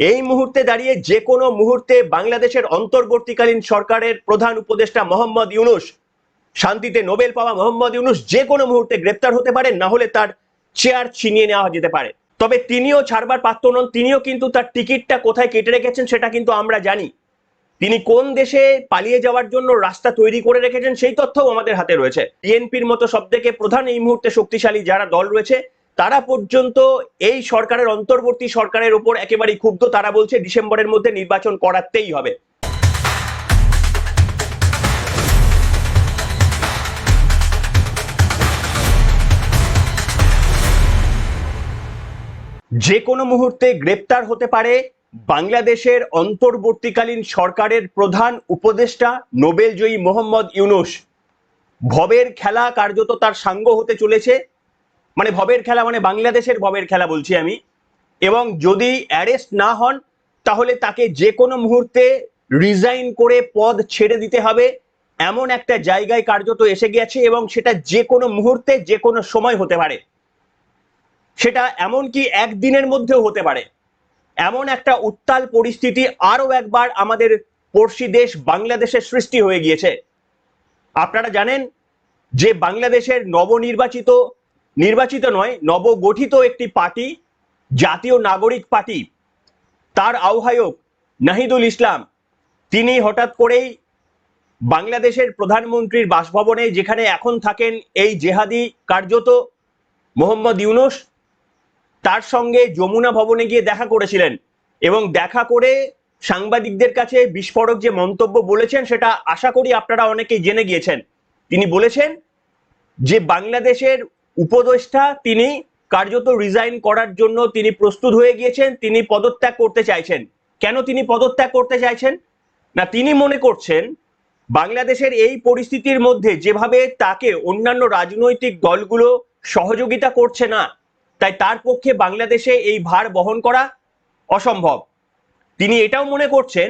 এই মুহূর্তে দাঁড়িয়ে যে কোনো মুহূর্তে বাংলাদেশের অন্তর্বর্তীকালীন সরকারের প্রধান উপদেষ্টা মোহাম্মদ ইউনুস, শান্তিতে নোবেল পাওয়া মোহাম্মদ ইউনুস যে কোনো মুহূর্তে গ্রেপ্তার হতে পারেন না হলে তার চেয়ার ছিনিয়ে নেওয়া যেতে পারে। তবে তিনিও ছাড়বার পাত্র নন, তিনিও কিন্তু তার টিকিটটা কোথায় কেটে রেখেছেন সেটা কিন্তু আমরা জানি। তিনি কোন দেশে পালিয়ে যাওয়ার জন্য রাস্তা তৈরি করে রেখেছেন সেই তথ্যও আমাদের হাতে রয়েছে। বিএনপির মতো সব থেকে প্রধান এই মুহূর্তে শক্তিশালী যারা দল রয়েছে তারা পর্যন্ত এই সরকারের, অন্তর্বর্তী সরকারের উপর একেবারেই ক্ষুব্ধ। তারা বলছে ডিসেম্বরের মধ্যে নির্বাচন করাতেই হবে। যে কোনো মুহূর্তে গ্রেপ্তার হতে পারে বাংলাদেশের অন্তর্বর্তীকালীন সরকারের প্রধান উপদেষ্টা নোবেলজয়ী মোহাম্মদ ইউনুস। ভবের খেলা কার্যত তার সাঙ্গ হতে চলেছে। মানে ভবের খেলা মানে বাংলাদেশের ভবের খেলা বলছি আমি। এবং যদি অ্যারেস্ট না হন, তাহলে তাকে যে কোনো মুহূর্তে রিজাইন করে পদ ছেড়ে দিতে হবে। এমন একটা জায়গায় কার্যত এসে গেছে এবং সেটা যে কোনো মুহূর্তে যে কোনো সময় হতে পারে। সেটা এমনকি একদিনের মধ্যেও হতে পারে। এমন একটা উত্তাল পরিস্থিতি আরও একবার আমাদের পড়শি দেশ বাংলাদেশের সৃষ্টি হয়ে গিয়েছে। আপনারা জানেন যে বাংলাদেশের নবনির্বাচিত নির্বাচিত নয়, নবগঠিত একটি পার্টি, জাতীয় নাগরিক পার্টি। তার আহ্বায়ক নাহিদুল ইসলাম। তিনি হঠাৎ করেই বাংলাদেশের প্রধানমন্ত্রীর বাসভবনে, যেখানে এখন থাকেন এই জেহাদি কার্যত মোহাম্মদ ইউনুস, তার সঙ্গে যমুনা ভবনে গিয়ে দেখা করেছিলেন এবং দেখা করে সাংবাদিকদের কাছে বিস্ফোরক যে মন্তব্য বলেছেন, সেটা আশা করি আপনারা অনেকেই জেনে গিয়েছেন। তিনি বলেছেন যে, বাংলাদেশের উপদেষ্টা তিনি কার্যত রিজাইন করার জন্য তিনি প্রস্তুত হয়ে গিয়েছেন, তিনি পদত্যাগ করতে চাইছেন। কেন তিনি পদত্যাগ করতে চাইছেন? না, তিনি মনে করছেন, বাংলাদেশের এই পরিস্থিতির মধ্যে যেভাবে তাকে অন্যান্য রাজনৈতিক দলগুলো সহযোগিতা করছে না, তাই তার পক্ষে বাংলাদেশে এই ভার বহন করা অসম্ভব। তিনি এটাও মনে করছেন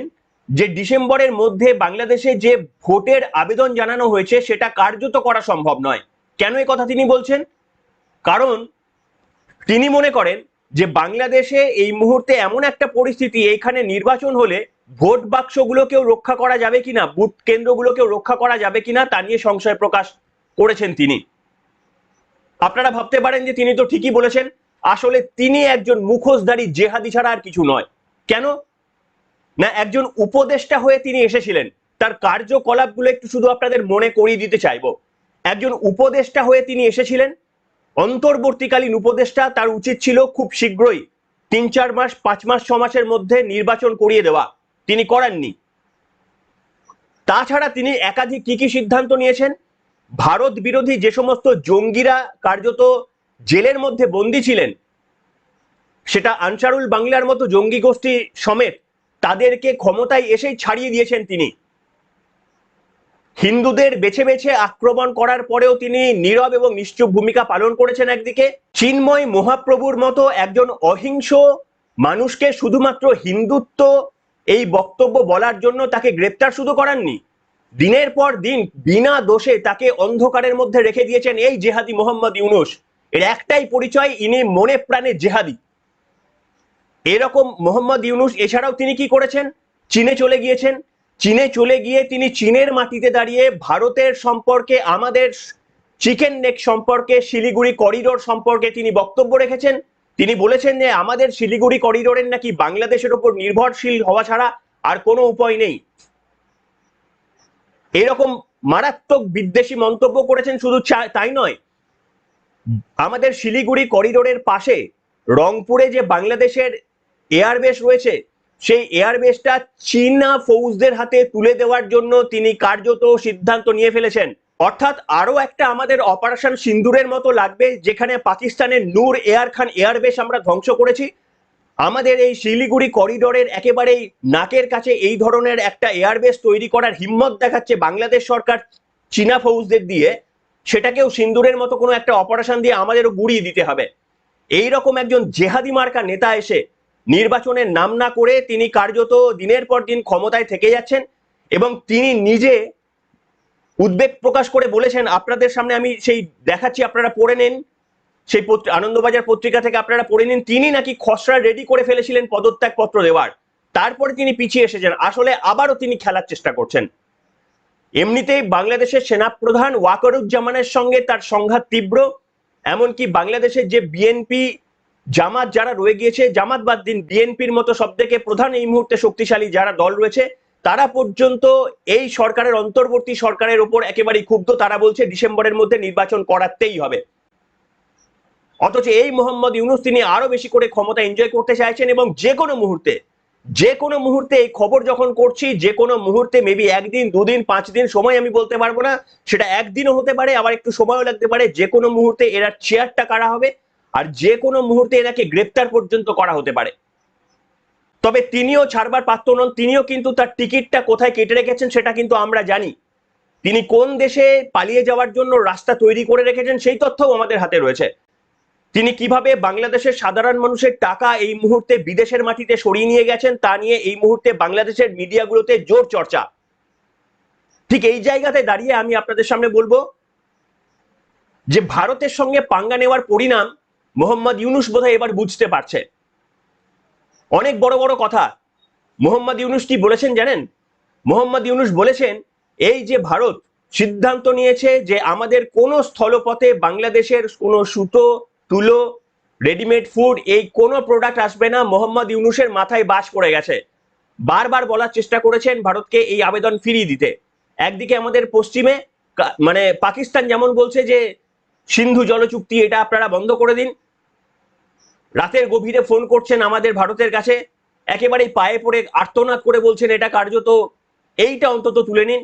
যে ডিসেম্বরের মধ্যে বাংলাদেশে যে ভোটের আবেদন জানানো হয়েছে, সেটা কার্যত করা সম্ভব নয়। কেন এই কথা তিনি বলছেন? কারণ তিনি মনে করেন যে বাংলাদেশে এই মুহূর্তে এমন একটা পরিস্থিতি, এইখানে নির্বাচন হলে ভোট বাক্সগুলোকেও রক্ষা করা যাবে কিনা, বুথ কেন্দ্রগুলোকেও রক্ষা করা যাবে কিনা, তা নিয়ে সংশয় প্রকাশ করেছেন তিনি। আপনারা ভাবতে পারেন যে তিনি তো ঠিকই বলেছেন, আসলে তিনি একজন মুখোশধারী জেহাদি ছাড়া আর কিছু নয়। কেন? না, একজন উপদেষ্টা হয়ে তিনি এসেছিলেন, তার কার্যকলাপগুলো একটু শুধু আপনাদের মনে করিয়ে দিতে চাইব। একজন উপদেষ্টা হয়ে তিনি এসেছিলেন অন্তর্বর্তীকালীন উপদেষ্টা তার উচিত ছিল খুব শীঘ্রই তিন, চার মাস, পাঁচ মাস, ছ মাসের মধ্যে নির্বাচন করিয়ে দেওয়া। তিনি করাননি। তাছাড়া তিনি একাধিক কি কি সিদ্ধান্ত নিয়েছেন? ভারত বিরোধী যে সমস্ত জঙ্গিরা কার্যত জেলের মধ্যে বন্দী ছিলেন, সেটা আনসারুল বাংলার মতো জঙ্গি গোষ্ঠী সমেত তাদেরকে ক্ষমতায় এসেই ছাড়িয়ে দিয়েছেন তিনি। হিন্দুদের বেছে বেছে আক্রমণ করার পরেও তিনি নীরব এবং নিশ্চুপ ভূমিকা পালন করেছেন একদিকে। চিন্ময় মহাপ্রভুর মতো একজন অহিংস মানুষকে শুধুমাত্র হিন্দুত্ব এই বক্তব্য বলার জন্য তাকে গ্রেপ্তার শুধু করাননি। দিনের পর দিন বিনা দোষে তাকে অন্ধকারের মধ্যে রেখে দিয়েছেন এই জেহাদি মোহাম্মদ ইউনুস। এর একটাই পরিচয়, ইনি মনে প্রাণে জেহাদি। এরকম মোহাম্মদ ইউনুস, এছাড়াও তিনি কি করেছেন? চীনে চলে গিয়েছেন। চীনে চলে গিয়ে তিনি চীনের মাটিতে দাঁড়িয়ে ভারতের সম্পর্কে, আমাদের চিকেন নেক সম্পর্কে, শিলিগুড়ি করিডোর সম্পর্কে তিনি বক্তব্য রেখেছেন। তিনি বলেছেন যে, আমাদের শিলিগুড়ি করিডোরের নাকি বাংলাদেশের উপর নির্ভরশীল হওয়া ছাড়া আর কোনো উপায় নেই। এরকম মারাত্মক বিদ্বেষী মন্তব্য করেছেন শুধু তাই নয়। আমাদের শিলিগুড়ি করিডোরের পাশে রংপুরে যে বাংলাদেশের এয়ারবেস রয়েছে সেই এয়ারবেসটা চীনা ফৌজদের হাতে তুলে দেওয়ার জন্য তিনি কার্যত সিদ্ধান্ত নিয়ে ফেলেছেন। অর্থাৎ আরও একটা আমাদের অপারেশন সিন্দুরের মতো লাগবে, যেখানে পাকিস্তানের নূর এয়ার খান এয়ারবেস আমরা ধ্বংস করেছি। আমাদের এই শিলিগুড়ি করিডোরের একেবারেই নাকের কাছে এই ধরনের একটা এয়ারবেস তৈরি করার হিম্মত দেখাচ্ছে বাংলাদেশ সরকার চীনা ফৌজদের দিয়ে। সেটাকেও সিন্দুরের মতো কোনো একটা অপারেশন দিয়ে আমাদেরও গুড়িয়ে দিতে হবে। এই রকম একজন জেহাদি মার্কা নেতা এসে নির্বাচনের নাম না করে তিনি কার্যত দিনের পর দিন ক্ষমতায় থেকে যাচ্ছেন এবং তিনি নিজে উদ্বেগ প্রকাশ করে বলেছেন, আপনাদের সামনে আমি সেই দেখাচ্ছি, আপনারা পড়ে নেন। সেই আনন্দবাজার পত্রিকা থেকে আপনারা পড়ে নিন। তিনি নাকি খসড়া রেডি করে ফেলেছিলেন পদত্যাগ পত্র দেওয়ার। তারপরে তিনি পিছিয়ে এসেছেন। আসলে আবারও তিনি খেলার চেষ্টা করছেন। এমনিতেই বাংলাদেশের সেনাপ্রধান ওয়াকারুজ্জামানের সঙ্গে তার সংঘাত তীব্র। এমনকি বাংলাদেশের যে বিএনপি জামাত যারা রয়ে গিয়েছে, জামাত বাদ দিন, বিএনপির মতো সব থেকে প্রধান এই মুহূর্তে শক্তিশালী যারা দল রয়েছে, তারা পর্যন্ত এই সরকারের, অন্তর্বর্তী সরকারের ওপর একেবারেই ক্ষুব্ধ, তারা বলছে ডিসেম্বরের মধ্যে নির্বাচন করাতেই হবে। অথচ এই মোহাম্মদ ইউনুস, তিনি আরও বেশি করে ক্ষমতা এনজয় করতে চাইছেন এবং যে কোনো মুহূর্তে, যে কোনো মুহূর্তে এই খবর যখন করছি, যে কোনো মুহূর্তে মেবি একদিন, দুদিন, পাঁচ দিন সময় আমি বলতে পারব না, সেটা একদিনও হতে পারে, আবার একটু সময়ও লাগতে পারে, যে কোনো মুহূর্তে এরা চেয়ারটা কারা হবে আর যে কোনো মুহূর্তে এনাকে গ্রেপ্তার পর্যন্ত করা হতে পারে। তবে তিনিও ছাড়বার পাত্র নন, তিনিও কিন্তু তার টিকিটটা কোথায় কেটে রেখেছেন সেটা কিন্তু আমরা জানি। তিনি কোন দেশে পালিয়ে যাওয়ার জন্য রাস্তা তৈরি করে রেখেছেন সেই তথ্যও আমাদের হাতে রয়েছে। তিনি কীভাবে বাংলাদেশের সাধারণ মানুষের টাকা এই মুহূর্তে বিদেশের মাটিতে সরিয়ে নিয়ে গেছেন তা নিয়ে এই মুহূর্তে বাংলাদেশের মিডিয়াগুলোতে জোর চর্চা। ঠিক এই জায়গাতে দাঁড়িয়ে আমি আপনাদের সামনে বলব যে ভারতের সঙ্গে পাঙ্গা নেওয়ার পরিণাম মোহাম্মদ ইউনুস বোধহয় এবার বুঝতে পারছে। অনেক বড় বড় কথা। মোহাম্মদ ইউনুস কি বলেছেন জানেন? মোহাম্মদ ইউনুস বলেছেন, এই যে ভারত সিদ্ধান্ত নিয়েছে যে আমাদের কোনো স্থলপথে বাংলাদেশের কোনো সুতো, তুলো, রেডিমেড ফুড, এই কোনো প্রোডাক্ট আসবে না, মোহাম্মদ ইউনুসের মাথায় বাস করে গেছে। বারবার বলার চেষ্টা করেছেন ভারতকে এই আবেদন ফিরিয়ে দিতে। একদিকে আমাদের পশ্চিমে মানে পাকিস্তান যেমন বলছে যে সিন্ধু জলচুক্তি, এটা আপনারা বন্ধ করে দিন। রাতের গভীরে ফোন করছেন আমাদের ভারতের কাছে। একেবারেই পায়ে পড়ে আর্তনাদ করে বলছেন, এটা কার্যত এইটা অন্তত তুলে নিন।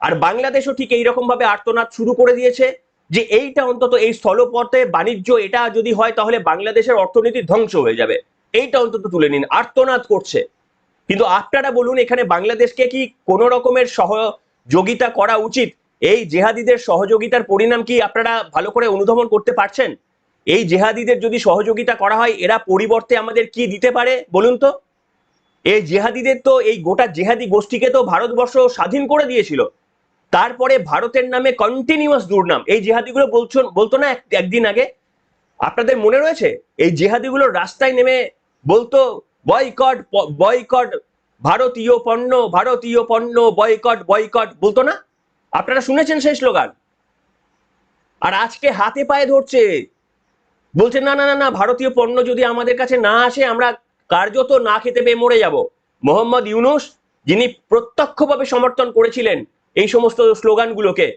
আর বাংলাদেশও ঠিক এইরকম ভাবে আর্তনাদ শুরু করে দিয়েছে যে এইটা অন্তত এই স্থলপথে বাণিজ্য এটা যদি হয়, তাহলে বাংলাদেশের অর্থনীতি ধ্বংস হয়ে যাবে। এইটা অন্তত তুলে নিন, আর্তনাদ করছে। কিন্তু আপনারা বলুন, এখানে বাংলাদেশকে কি কোন রকমের সহযোগিতা করা উচিত? এই জেহাদিদের সহযোগিতার পরিণাম কি আপনারা ভালো করে অনুধাবন করতে পারছেন? এই জেহাদিদের যদি সহযোগিতা করা হয়, এরা পরিবর্তে আমাদের কি দিতে পারে বলুন তো? এই জেহাদিদের তো, এই গোটা জেহাদি গোষ্ঠীকে তো ভারতবর্ষ স্বাধীন করে দিয়েছিল। তারপরে ভারতের নামে কন্টিনিউয়াস দুর্নাম। এই জেহাদিগুলো বলছো, বলতো না একদিন আগে? আপনাদের মনে রয়েছে? এই জেহাদিগুলো রাস্তায় নেমে বলতো, বয়কট বয়কট ভারতীয় পণ্য ভারতীয় পণ্য, বয়কট বয়কট বলতো না? আপনারা শুনেছেন সেই স্লোগান? আর আজকে হাতে পায়ে ধরছে বলছে, না না না না, ভারতীয় পণ্য যদি আমাদের কাছে না আসে, আমরা কার্যত না খেতে পেয়ে মরে যাব। মোহাম্মদ ইউনুস, যিনি প্রত্যক্ষভাবে সমর্থন করেছিলেন এই সমস্ত স্লোগানগুলোকে,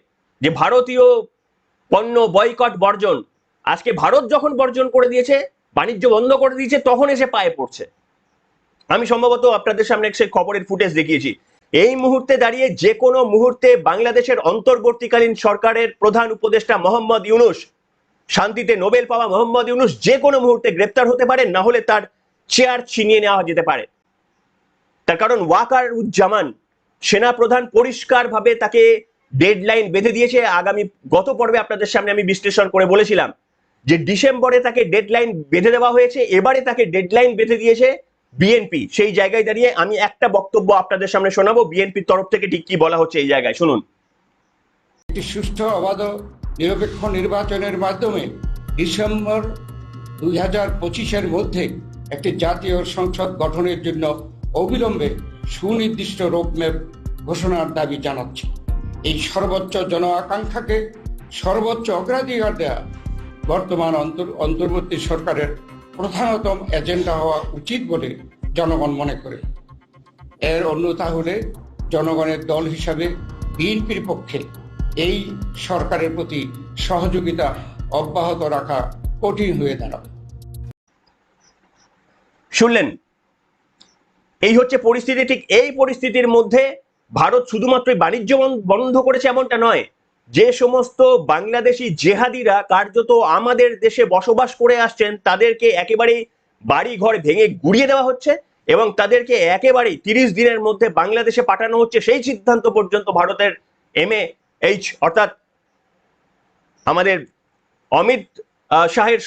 যে ভারতীয় পণ্য বয়কট বর্জন, আজকে ভারত যখন বর্জন করে দিয়েছে, বাণিজ্য বন্ধ করে দিয়েছে, তখন এসে পায়ে পড়ছে। আমি সম্ভবত আপনাদের সামনে সেই খবরের ফুটেজ দেখিয়েছি। এই মুহূর্তে দাঁড়িয়ে যে কোনো মুহূর্তে বাংলাদেশের অন্তর্বর্তীকালীন সরকারের প্রধান উপদেষ্টা মোহাম্মদ ইউনুস শান্তিতে নোবেল পাওয়া মোহাম্মদ ইউনুস যে কোনো মুহূর্তে গ্রেপ্তার হতে পারে, না হলে তার চেয়ার ছিনিয়ে নেওয়া যেতে পারে। তার কারণ ওয়াকার উজ্জামান সেনা প্রধান পরিষ্কারভাবে তাকে ডেডলাইন বেঁধে দিয়েছে। আগামী গত পর্বে আপনাদের সামনে আমি বিশ্লেষণ করে বলেছিলাম যে ডিসেম্বরে তাকে ডেডলাইন বেঁধে দেওয়া হয়েছে। এবারে তাকে ডেডলাইন বেঁধে দিয়েছে বিএনপি। সেই জায়গায় দাঁড়িয়ে আমি একটা বক্তব্য আপনাদের সামনে শোনাবো। বিএনপির তরফ থেকে ঠিক কি বলা হচ্ছে এই জায়গায়। শুনুন। একটি সুষ্ঠু, অবাধ নিরপেক্ষ নির্বাচনের মাধ্যমে ডিসেম্বর দুই হাজার পঁচিশের মধ্যে একটি জাতীয় সংসদ গঠনের জন্য অবিলম্বে সুনির্দিষ্ট রোডম্যাপ ঘোষণার দাবি জানাচ্ছে। এই সর্বোচ্চ জন আকাঙ্ক্ষাকে সর্বোচ্চ অগ্রাধিকার দেওয়া বর্তমান অন্তর, অন্তর্বর্তী সরকারের প্রধানতম এজেন্ডা হওয়া উচিত বলে জনগণ মনে করে। এর অন্যথা হলে জনগণের দল হিসাবে বিএনপির পক্ষে এই সরকারের প্রতি সহযোগিতা অব্যাহত রাখা কঠিন হয়ে দাঁড়াবে। শুনলেন? এই হচ্ছে পরিস্থিতি, ঠিক এই পরিস্থিতির মধ্যে ভারত শুধুমাত্র বাণিজ্য বন্ধ করেছে এমনটা নয়। যে সমস্ত বাংলাদেশি জেহাদিরা কার্যত আমাদের দেশে বসবাস করে আসছেন, তাদেরকে একেবারেই বাড়ি ঘর ভেঙে গুড়িয়ে দেওয়া হচ্ছে এবং তাদেরকে একেবারেই তিরিশ দিনের মধ্যে বাংলাদেশে পাঠানো হচ্ছে সেই সিদ্ধান্ত পর্যন্ত ভারতের এম এইচ অর্থাৎ আমাদের অমিত শাহের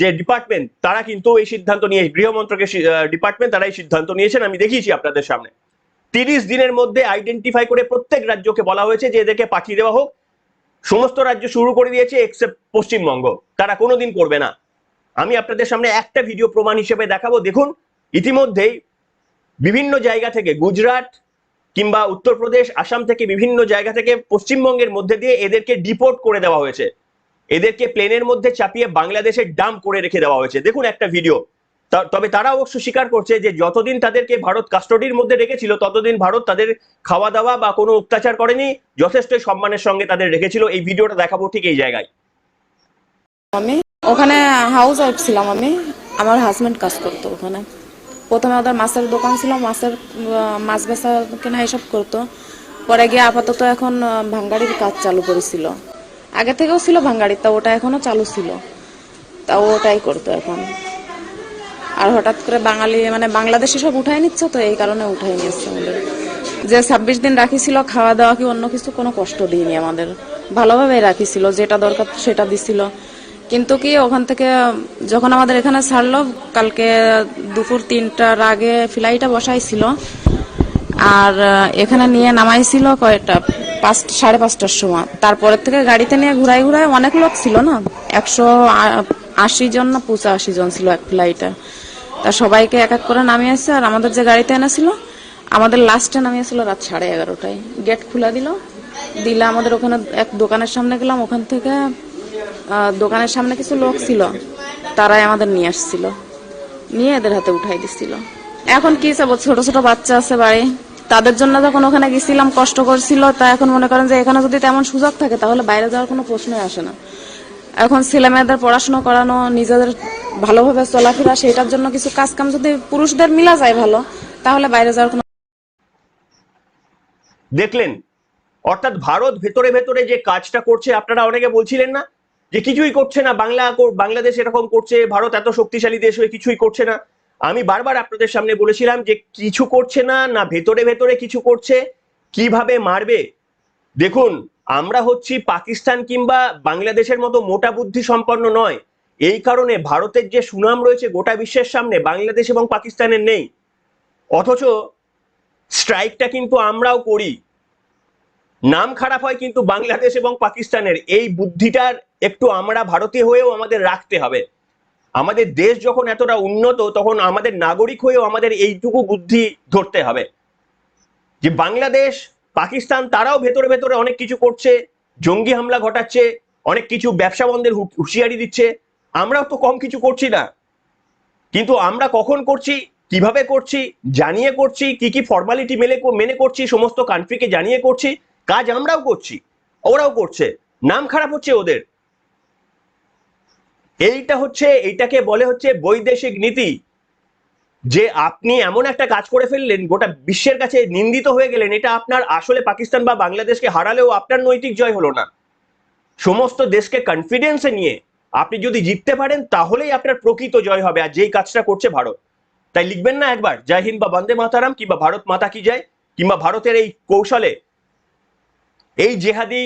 যে ডিপার্টমেন্ট তারা কিন্তু এই সিদ্ধান্ত নিয়ে গৃহ মন্ত্রকের ডিপার্টমেন্ট তারা এই সিদ্ধান্ত নিয়েছেন, আমি দেখিয়েছি আপনাদের সামনে। তিরিশ দিনের মধ্যে আইডেন্টিফাই করে প্রত্যেক রাজ্যকে বলা হয়েছে যে এদেরকে পাঠিয়ে দেওয়া হোক। সমস্ত রাজ্য শুরু করে দিয়েছে এক্সেপ্ট পশ্চিমবঙ্গ। তারা কোনোদিন করবে না। আমি আপনাদের সামনে একটা ভিডিও প্রমাণ হিসেবে দেখাবো। দেখুন, ইতিমধ্যেই বিভিন্ন জায়গা থেকে, গুজরাট কিংবা উত্তরপ্রদেশ আসাম থেকে বিভিন্ন জায়গা থেকে পশ্চিমবঙ্গের মধ্যে দিয়ে এদেরকে ডিপোর্ট করে দেওয়া হয়েছে। এদেরকে প্লেনের মধ্যে চাপিয়ে বাংলাদেশে ডাম করে রেখে দেওয়া হয়েছে। দেখুন একটা ভিডিও তবে তারা অবশ্য স্বীকার করছে যে যতদিন তাদেরকে ভারত কাস্টডির মধ্যে রেখেছিল, ততদিন ভারত তাদের খাওয়া দাওয়া বা কোনো অত্যাচার করেনি। যথেষ্ট সম্মানের সঙ্গে তাদের রেখেছিল। এই ভিডিওটা দেখাবো ঠিক এই জায়গায়। আমি? ওখানে হাউস ওয়াইফ ছিলাম আমি। আমার হাজবেন্ড কাজ করতো ওখানে। প্রথমে ওদের মাছের দোকান ছিল, মাছের মাছ বেচা কেনা এসব করতো। পরে গিয়ে আপাতত এখন ভাঙ্গাড়ির কাজ চালু করেছিল। আগে থেকেও ছিল ভাঙ্গাড়ি তা ওটা এখনও চালু ছিল। তা ওটাই করতো এখন। আর হঠাৎ করে বাঙালি মানে বাংলাদেশে সব উঠাই নিচ্ছে তো, এই কারণে উঠাই নিচ্ছে আমাদের। যে ছাব্বিশ দিন রাখিছিল, খাওয়া দাওয়া কি অন্য কিছু কোনো কষ্ট দিইনি আমাদের। ভালোভাবে রাখিছিল, যেটা দরকার সেটা দিছিল। কিন্তু কি ওখান থেকে, যখন আমাদের এখানে ছাড়লো, কালকে দুপুর তিনটার আগে ফ্লাইটটা বসাইছিল। আর এখানে নিয়ে নামাইছিল কয়টা পাঁচ, সাড়ে পাঁচটার সময়। তারপরের থেকে গাড়িতে নিয়ে ঘুরাই ঘুরাই অনেক লোক ছিল না? একশো আশি জন না পঁচাশি জন ছিল এক ফ্লাইটে। তা সবাইকে এক এক করে নামিয়েছে, আর আমাদের যে গাড়িতে এনেছিল, আমাদের লাস্টে নামিয়েছিল রাত সাড়ে এগারোটায়। গেট খুলে দিল। দিলে আমাদের ওখানে এক দোকানের সামনে গেলাম, ওখান থেকে দোকানের সামনে কিছু লোক ছিল, তারাই আমাদের নিয়ে আসছিল। নিয়ে এদের হাতে উঠাই দিছিল। এখন কি চাবো? ছোট ছোট বাচ্চা আছে বাড়ি। তাদের জন্য যখন ওখানে গেছিলাম, কষ্ট করছিল। তা এখন মনে করেন যে এখানে যদি তেমন সুযোগ থাকে, তাহলে বাইরে যাওয়ার কোনো প্রশ্নই আসে না। এখন ছেলে মেয়েদের পড়াশোনা করানো, নিজেদের ভালোভাবে চলাফেরা সেটার জন্য কিছু কাজ কাম যদি পুরুষদের মিলা যায় ভালো, তাহলে বাইরে যাওয়ার কোনো দেখলেন? অর্থাৎ ভারত ভেতরে ভেতরে যে কাজটা করছে, আপনারা অনেকে বলছিলেন না? যে কিছুই করছে না, বাংলা বাংলাদেশ এরকম করছে, ভারত এত শক্তিশালী দেশ হয়ে কিছুই করছে না। আমি বারবার আপনাদের সামনে বলেছিলাম যে কিছু করছে না না ভেতরে ভেতরে কিছু করছে, কীভাবে মারবে? দেখুন, আমরা হচ্ছি পাকিস্তান কিংবা বাংলাদেশের মতো মোটা বুদ্ধি সম্পন্ন নয়। এই কারণে ভারতের যে সুনাম রয়েছে গোটা বিশ্বের সামনে, বাংলাদেশ এবং পাকিস্তানের নেই। অথচ স্ট্রাইকটা কিন্তু আমরাও করি। নাম খারাপ হয় কিন্তু বাংলাদেশ এবং পাকিস্তানের। এই বুদ্ধিটার একটু আমরা ভারতীয় হয়েও আমাদের রাখতে হবে। আমাদের দেশ যখন এতটা উন্নত, তখন আমাদের নাগরিক হয়েও আমাদের এইটুকু বুদ্ধি ধরতে হবে। যে বাংলাদেশ, পাকিস্তান, তারাও ভেতরে ভেতরে অনেক কিছু করছে, জঙ্গি হামলা ঘটাচ্ছে, অনেক কিছু ব্যবসা বন্ধের হুঁশিয়ারি দিচ্ছে। আমরাও তো কম কিছু করছি না। কিন্তু আমরা কখন করছি, কীভাবে করছি, জানিয়ে করছি, কি কি ফর্মালিটি মেলে মেনে করছি, সমস্ত কান্ট্রিকে জানিয়ে করছি, কাজ আমরাও করছি, ওরাও করছে। নাম খারাপ হচ্ছে ওদের। এইটা হচ্ছে, এইটাকে বলে হচ্ছে বৈদেশিক নীতি। যে আপনি এমন একটা কাজ করে ফেললেন, গোটা বিশ্বের কাছে নিন্দিত হয়ে গেলেন, এটা আপনার আসলে পাকিস্তান বা বাংলাদেশকে হারালেও আপনার নৈতিক জয় হলো না। সমস্ত দেশকে কনফিডেন্সে নিয়ে আপনি যদি জিততে পারেন, তাহলেই আপনার প্রকৃত জয় হবে, আর যেই কাজটা করছে ভারত। তাই লিখবেন না একবার, জয় হিন্দ বা বন্দে মাতারাম কিংবা ভারত মাতা কি যায় কিংবা ভারতের এই কৌশলে এই জেহাদি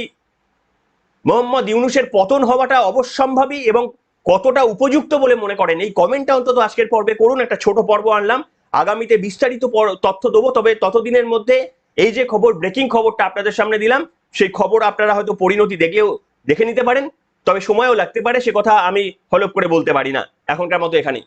মোহাম্মদ ইউনুসের পতন হওয়াটা অবশ্যম্ভাবী এবং কতটা উপযুক্ত বলে মনে করেন? এই কমেন্টটা অন্তত আজকের পর্বে করুন, একটা ছোট পর্ব আনলাম। আগামীতে বিস্তারিত তথ্য দেবো, তবে ততদিনের মধ্যে এই যে খবর ব্রেকিং খবরটা আপনাদের সামনে দিলাম, সেই খবর আপনারা হয়তো পরিণতি দেখেও দেখে নিতে পারেন, তবে সময়ও লাগতে পারে, সে কথা আমি হলপ করে বলতে পারি না, এখনকার মতো এখানেই।